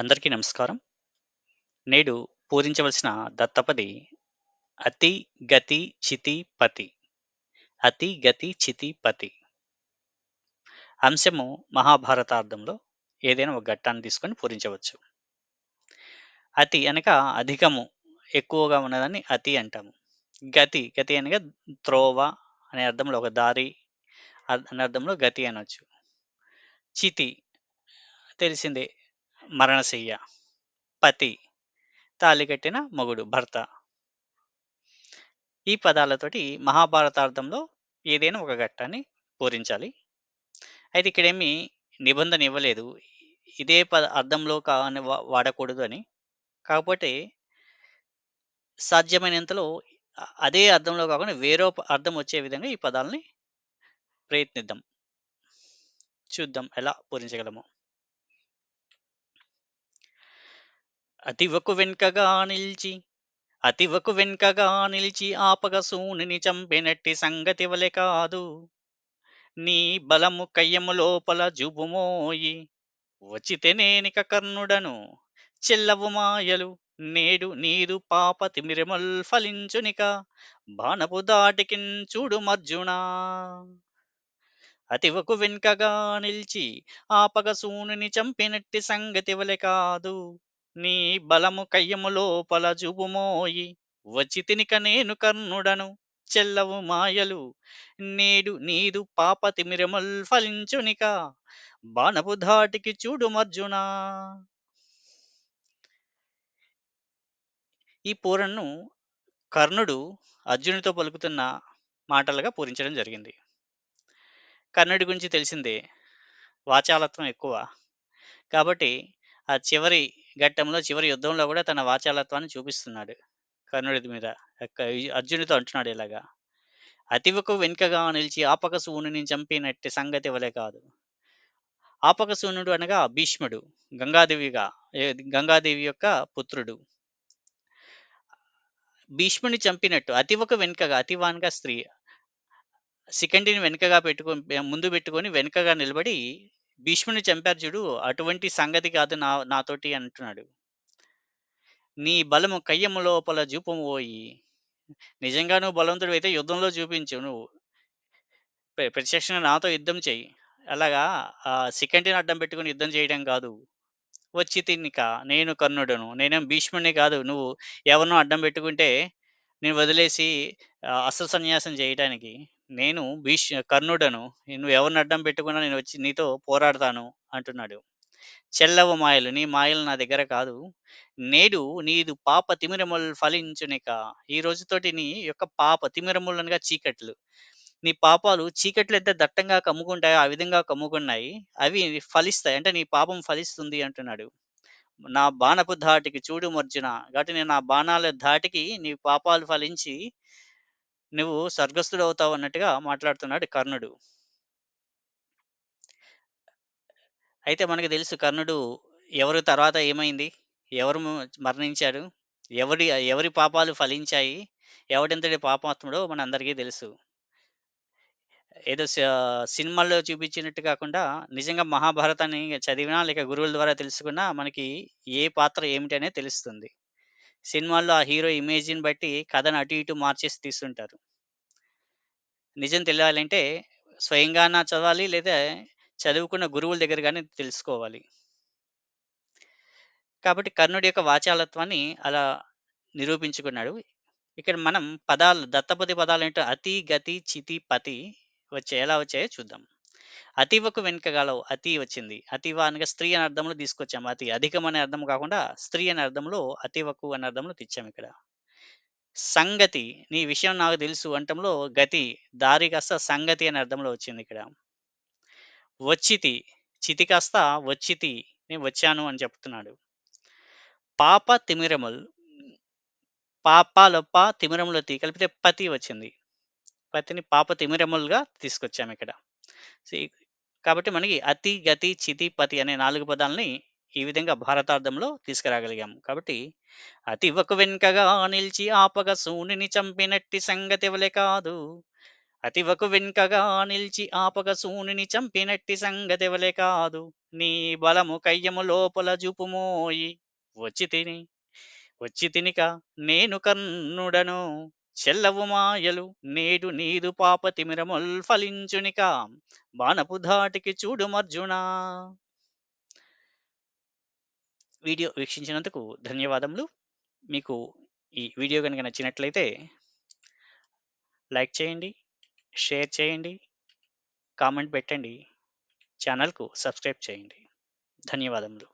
అందరికీ నమస్కారం. నేడు పూరించవలసిన దత్తపది అతి, గతి, చితి, పతి. అతి, గతి, చితి, పతి. అంశము మహాభారతార్థంలో ఏదైనా ఒక ఘట్టాన్ని తీసుకొని పూరించవచ్చు. అతి అనగా అధికము, ఎక్కువగా ఉన్నదాన్ని అతి అంటాము. గతి, గతి అనగా త్రోవ అనే అర్థంలో ఒక దారి అనే అర్థంలో గతి అనొచ్చు. చితి తెలిసిందే మరణశయ్య. పతి తాళి కట్టిన మొగుడు, భర్త. ఈ పదాలతోటి మహాభారతార్థంలో ఏదైనా ఒక ఘట్టాన్ని పూరించాలి. అయితే ఇక్కడేమి నిబంధన ఇవ్వలేదు. ఇదే పద అర్థంలో కాని వాడకూడదు అని. కాకపోతే సాధ్యమైనంతలో అదే అర్థంలో కాకుండా వేరే అర్థం వచ్చే విధంగా ఈ పదాలని ప్రయత్నిద్దాం. చూద్దాం ఎలా పూరించగలమో. అతివకు వెన్కగా నిలిచి అతివకు వెన్కగా నిలిచి ఆపగ సూనుని చంపినట్టి సంగతి వలె కాదు. నీ బలము కయ్యము లోపల జుబుమోయి వచ్చితేనేనిక కర్ణుడను చెల్లవు మాయలు నేడు నీదు పాప తిమిరిమల్ ఫలించునిక బాణపు దాటికిన్ చూడు మర్జునా అతివకు వెనుకగా నిలిచి ఆపగ సూనుని చంపినట్టి సంగతి వలె కాదు. నీ బలము కయ్యము లోపల జుబుమోయి వచ్చితినిక నేను కర్ణుడను చెల్లవు మాయలు నేడు నీదు పాప తిమిరముల్ ఫలించునిక బాణపు ధాటికి చూడుమర్జునా ఈ పూరణను కర్ణుడు అర్జునుడితో పలుకుతున్న మాటలుగా పూరించడం జరిగింది. కర్ణుడి గురించి తెలిసిందే. వాచాలత్వం ఎక్కువ. కాబట్టి ఆ చివరి ఘట్టంలో, చివరి యుద్ధంలో కూడా తన వాచాలత్వాన్ని చూపిస్తున్నాడు. కర్ణుడి మీద యొక్క అర్జునుడితో అంటున్నాడు ఇలాగా. అతివకు వెనుకగా నిలిచి ఆపక సూనుని చంపినట్టి సంగతి వలె కాదు. ఆపక సూనుడు అనగా భీష్ముడు. గంగాదేవిగా గంగాదేవి యొక్క పుత్రుడు. భీష్ముడిని చంపినట్టు అతివకు వెనుకగా అతివాన్గా స్త్రీ. సికండిని వెనుకగా పెట్టుకొని ముందు పెట్టుకొని వెనుకగా నిలబడి భీష్ముని చంపారు చూడు అటువంటి సంగతి కాదు నా నాతోటి అంటున్నాడు. నీ బలము కయ్యము లోపల జూపమోయి నిజంగా నువ్వు బలవంతుడు అయితే యుద్ధంలో చూపించు నువ్వు. ప్రత్యక్షంగా నాతో యుద్ధం చెయ్యి. అలాగా ఆ శిఖండిని అడ్డం పెట్టుకుని యుద్ధం చేయడం కాదు. వచ్చి తినిక నేను కర్ణుడను. నేనేం భీష్ముడిని కాదు. నువ్వు ఎవరినో అడ్డం పెట్టుకుంటే నేను వదిలేసి అస్త్ర సన్యాసం చేయటానికి. నేను భీష్ కర్ణుడను. నువ్వు ఎవరిని అడ్డం పెట్టుకున్నా నేను వచ్చి నీతో పోరాడతాను అంటున్నాడు. చెల్లవ మాయలు నీ మాయలు నా దగ్గర కాదు. నేడు నీదు పాప తిమిరముల ఫలించునిక. ఈ రోజుతోటి నీ యొక్క పాప తిమిరములనగా చీకట్లు. నీ పాపాలు చీకట్లు ఎంత దట్టంగా కమ్ముకుంటాయో ఆ విధంగా కమ్ముకున్నాయి. అవి ఫలిస్తాయి. అంటే నీ పాపం ఫలిస్తుంది అంటున్నాడు. నా బాణపు ధాటికి చూడు మర్జున. కాబట్టి నేను నా బాణాల ధాటికి నీ పాపాలు ఫలించి నువ్వు స్వర్గస్థుడవుతావు అన్నట్టుగా మాట్లాడుతున్నాడు కర్ణుడు. అయితే మనకు తెలుసు కర్ణుడు ఎవరు తర్వాత ఏమైంది? ఎవరు మరణించారు? ఎవరి ఎవరి పాపాలు ఫలించాయి? ఎవడెంతటి పాపాత్ముడో మనందరికీ తెలుసు. ఏదో సినిమాల్లో చూపించినట్టు కాకుండా నిజంగా మహాభారతాన్ని చదివినా లేక గురువుల ద్వారా తెలుసుకున్నా మనకి ఏ పాత్ర ఏమిటి అనేది తెలుస్తుంది. సినిమాల్లో ఆ హీరో ఇమేజ్‌ని బట్టి కథను అటు ఇటు మార్చేసి తీస్తుంటారు. నిజం తెలియాలంటే స్వయంగానా చదవాలి లేదా చదువుకున్న గురువుల దగ్గర కానీ తెలుసుకోవాలి. కాబట్టి కర్ణుడి యొక్క వాచాలత్వాన్ని అలా నిరూపించుకున్నాడు. ఇక్కడ మనం పదాలు దత్తపది ఏంటో అతి, గతి, చితి, పతి వచ్చే ఎలా వచ్చాయో చూద్దాం. అతివకు వెనుకగలవు అతి వచ్చింది. అతివ అనగా స్త్రీ అనే అర్థంలో తీసుకొచ్చాము. అతి అధికం అనే అర్థం కాకుండా స్త్రీ అనే అర్థంలో అతివకు అనే అర్థంలో తెచ్చాము ఇక్కడ. సంగతి నీ విషయం నాకు తెలుసు అంటంలో గతి దారి కాస్త సంగతి అనే అర్థంలో వచ్చింది ఇక్కడ. వచ్చితి చితి కాస్త వచ్చితి నేను వచ్చాను అని చెప్తున్నాడు. పాప తిమిరముల్ పాప లొప్ప తిమిరములతి కలిపితే పతి వచ్చింది. పతిని పాప తిమిరములుగా తీసుకొచ్చాము ఇక్కడ. కాబట్టి మనకి అతి, గతి, చితి, పతి అనే నాలుగు పదాలని ఈ విధంగా భారతార్థంలో తీసుకురాగలిగాము. కాబట్టి అతివకు వెనుకగా నిలిచి ఆపగ సూనుని చంపినట్టి సంగతి వలె కాదు. అతివకు వెనుకగా నిలిచి ఆపగ సూనుని చంపినట్టి సంగతెవలే కాదు నీ బలము కయ్యము లోపల జూపుమోయి వచ్చి తిని వచ్చి తినిక నేను కర్ణుడను చెల్లవు మాయలు నేడు నీదు పాప తిమిరముల్ ఫలించునిక బాణపు ధాటికి చూడు మర్జునా. వీడియో వీక్షించినందుకు ధన్యవాదములు. మీకు ఈ వీడియో కనుక నచ్చినట్లయితే లైక్ చేయండి షేర్ చేయండి కామెంట్ పెట్టండి ఛానల్కు సబ్స్క్రైబ్ చేయండి. ధన్యవాదములు.